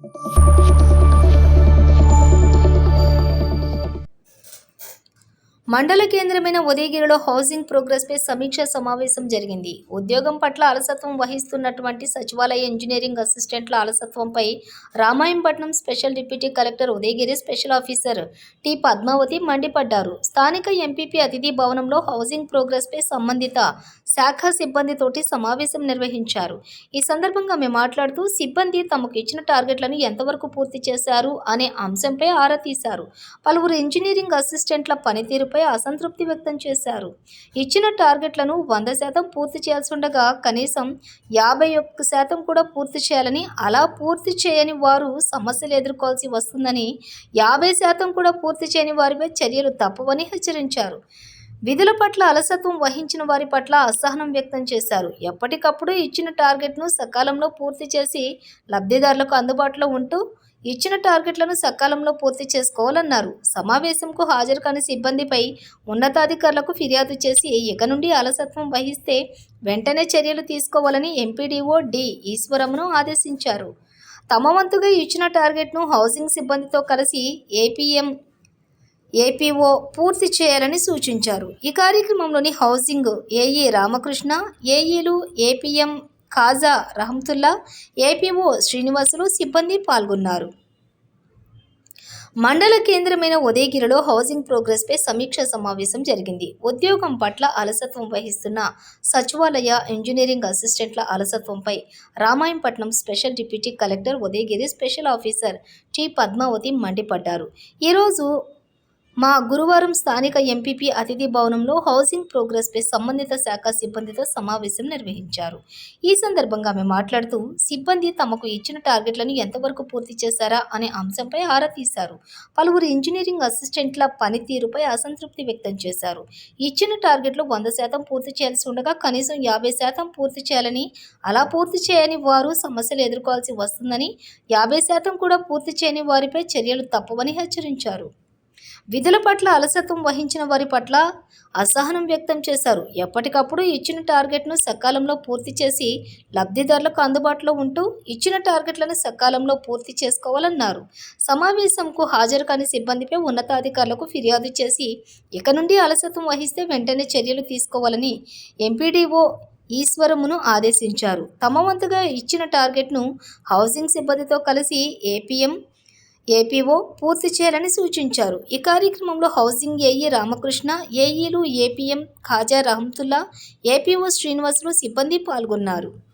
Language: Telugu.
Thank you మండల కేంద్రమైన ఉదయగిరిలో హౌసింగ్ ప్రోగ్రెస్పై సమీక్ష సమావేశం జరిగింది. ఉద్యోగం పట్ల అలసత్వం వహిస్తున్నటువంటి సచివాలయ ఇంజనీరింగ్ అసిస్టెంట్ల అలసత్వంపై Ramayapatnam special deputy collector Udayagiri special officer T Padmavathi మండిపడ్డారు. స్థానిక ఎంపీపీ అతిథి భవనంలో హౌసింగ్ ప్రోగ్రెస్పై సంబంధిత శాఖ సిబ్బందితోటి సమావేశం నిర్వహించారు. ఈ సందర్భంగా ఆమె మాట్లాడుతూ సిబ్బంది తమకు ఇచ్చిన టార్గెట్లను ఎంతవరకు పూర్తి చేశారు? అనే అంశంపై ఆరా తీశారు. పలువురు ఇంజనీరింగ్ అసిస్టెంట్ల పనితీరుపై అసంతృప్తి వ్యక్తం చేశారు. ఇచ్చిన టార్గెట్లను వంద శాతం పూర్తి చేయాల్సి ఉండగా కనీసం యాభై ఒక్క శాతం కూడా పూర్తి చేయాలని అలా పూర్తి చేయని వారు సమస్యలు ఎదుర్కోవాల్సి వస్తుందని యాభై శాతం కూడా పూర్తి చేయని వారిపై చర్యలు తప్పవని హెచ్చరించారు. విధుల పట్ల అలసత్వం వహించిన వారి పట్ల అసహనం వ్యక్తం చేశారు. ఎప్పటికప్పుడు ఇచ్చిన టార్గెట్ను సకాలంలో పూర్తి చేసి లబ్ధిదారులకు అందుబాటులో ఉంటూ ఇచ్చిన టార్గెట్లను సకాలంలో పూర్తి చేసుకోవాలన్నారు. సమావేశంకు హాజరు కాని సిబ్బందిపై ఉన్నతాధికారులకు ఫిర్యాదు చేసి ఇక నుండి అలసత్వం వహిస్తే వెంటనే చర్యలు తీసుకోవాలని ఎంపీడీఓ డి ఈశ్వరమును ఆదేశించారు. తమ వంతుగా ఇచ్చిన టార్గెట్ను హౌసింగ్ సిబ్బందితో కలిసి ఏపీఎం ఏపీఓ పూర్తి చేయాలని సూచించారు. ఈ కార్యక్రమంలోని హౌసింగ్ ఏఈ రామకృష్ణ ఏఈలు ఏపీఎం ఖాజా రహమతుల్లా ఏపీఓ శ్రీనివాసులు సిబ్బంది పాల్గొన్నారు. మండల కేంద్రమైన ఉదయగిరిలో హౌసింగ్ ప్రోగ్రెస్పై సమీక్ష సమావేశం జరిగింది. ఉద్యోగం పట్ల అలసత్వం వహిస్తున్న సచివాలయ ఇంజనీరింగ్ అసిస్టెంట్ల అలసత్వంపై Ramayapatnam special deputy collector Udayagiri special officer T Padmavathi మండిపడ్డారు. ఈరోజు మా గురువారం స్థానిక ఎంపీపీ అతిథి భవనంలో హౌసింగ్ ప్రోగ్రెస్పై సంబంధిత శాఖ సిబ్బందితో సమావేశం నిర్వహించారు. ఈ సందర్భంగా ఆమె మాట్లాడుతూ సిబ్బంది తమకు ఇచ్చిన టార్గెట్లను ఎంతవరకు పూర్తి చేశారా అనే అంశంపై ఆరా తీశారు. పలువురు ఇంజనీరింగ్ అసిస్టెంట్ల పనితీరుపై అసంతృప్తి వ్యక్తం చేశారు. ఇచ్చిన టార్గెట్లు వంద శాతం పూర్తి చేయాల్సి ఉండగా కనీసం యాభై శాతం పూర్తి చేయాలని అలా పూర్తి చేయని వారు సమస్యలు ఎదుర్కోవాల్సి వస్తుందని యాభై శాతం కూడా పూర్తి చేయని వారిపై చర్యలు తప్పవని హెచ్చరించారు. విధుల పట్ల అలసత్వం వహించిన వారి పట్ల అసహనం వ్యక్తం చేశారు. ఎప్పటికప్పుడు ఇచ్చిన టార్గెట్ను సకాలంలో పూర్తి చేసి లబ్ధిదారులకు అందుబాటులో ఉంటూ ఇచ్చిన టార్గెట్లను సకాలంలో పూర్తి చేసుకోవాలన్నారు. సమావేశంకు హాజరు కాని సిబ్బందిపై ఉన్నతాధికారులకు ఫిర్యాదు చేసి ఇక నుండి అలసత్వం వహిస్తే వెంటనే చర్యలు తీసుకోవాలని ఎంపీడీఓ ఈశ్వరమును ఆదేశించారు. తమ వంతుగా ఇచ్చిన టార్గెట్ను హౌసింగ్ సిబ్బందితో కలిసి ఏపీఎం ఏపీఓ పూర్తి చేయాలని సూచించారు. ఈ కార్యక్రమంలో హౌసింగ్ ఏఈ రామకృష్ణ ఏఈలు ఏపీఎం ఖాజా రహంతుల్లా ఏపీఓ శ్రీనివాసులు సిబ్బంది పాల్గొన్నారు.